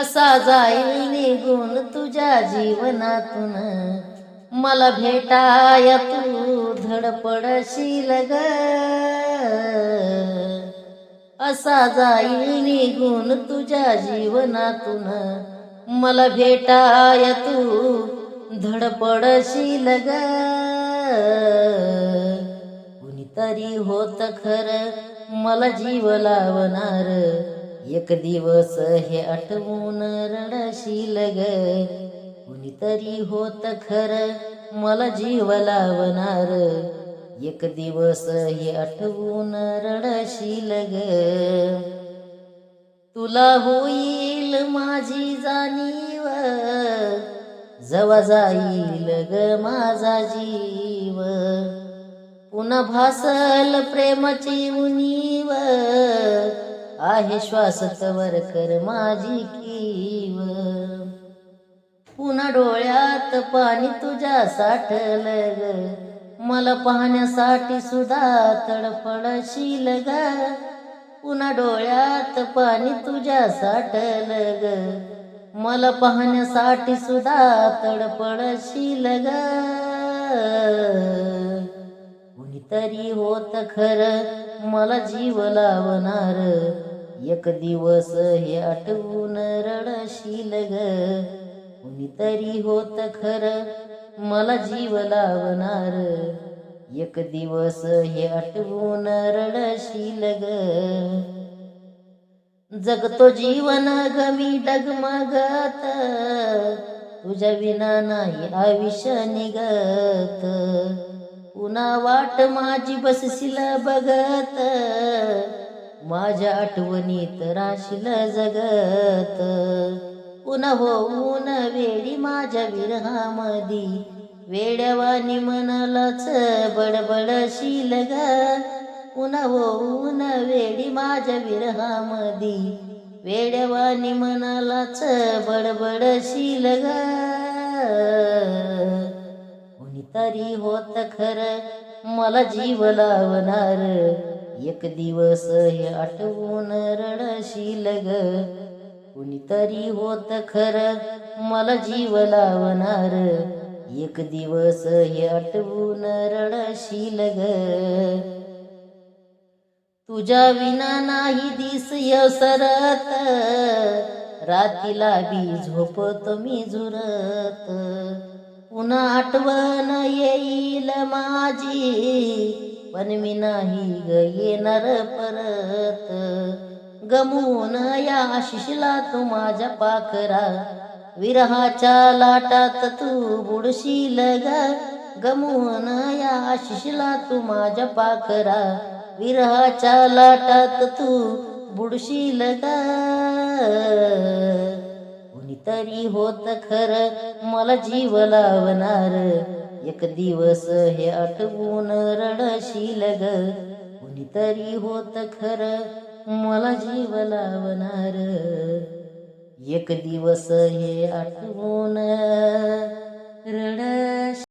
असा जाईल निघून तुझ्या जीवनातून. मला भेटाया तू धडपडशील ग. असा जाईल निघून तुझ्या जीवनातून. मला भेटाया तू धडपडशील ग. कुणीतरी होत खर मला जीव लावणार. एक दिवस हे आठवून रडशील ग. कुणीतरी होत खर मला जीव लावणार. एक दिवस हे आठवून रडशील ग. तुला होईल माझी जाणीव. जवा जाईल ग माझा जीव. पुन्हा भासल प्रेमाची उणीव. आहे श्वास तवर कर माझी कीव. पुन्हा डोळ्यात पाणी तुझ्या साठल ग. मला पाहण्यासाठी सुद्धा तडफडशील ग. पुन्हा डोळ्यात पाणी तुझ्या साठल ग. मला पाहण्यासाठी सुद्धा तडफडशील ग. कुणीतरी होत खर मला जीव लावणार. एक दिवस हे आठवून रडशील ग. कुणीतरी होत खर मला जीव लावणार. एक दिवस हे आठवून रडशील ग. जगतो जीवन गमी डगमगत. तुझ्या विना नाही आयुष्य निगत पुन्हा वाट माझी बसशील बघत. माझ्या आठवणीत राशील जगत. पुन्हा होऊन वेडी माझ्या विरहामधी. वेड्यावानी मनालाच बडबडशील ग. पुन्हा होऊन वेडी माझ्या विरहामधी. वेड्यावानी मनालाच बडबडशील ग. कोणीतरी होत खर मला जीव लावणार. एक दिवस हे आठवून रडशील ग. कुणीतरी होत खर मला जीव लावणार. एक दिवस हे आठवून रडशील ग. तुझ्या विना नाही दिस सरत. रातीला बी झोपत मी झुरत. पुन्हा आठवण येईल माझी. पण मी नाही ग येणार परत. गमून या आशिषला तू माझ्या पाखरा विरहाच्या लाटात तू बुडशील ग. गमून या आशिषला तू माझ्या पाखरा विरहाच्या लाटात तू बुडशील ग. कुणीतरी होत खर मला जीव लावणार. एक दिवस हे आठवून रडशील ग. कुणीतरी होत खर मला जीव लावणार. एक दिवस हे आठवून रड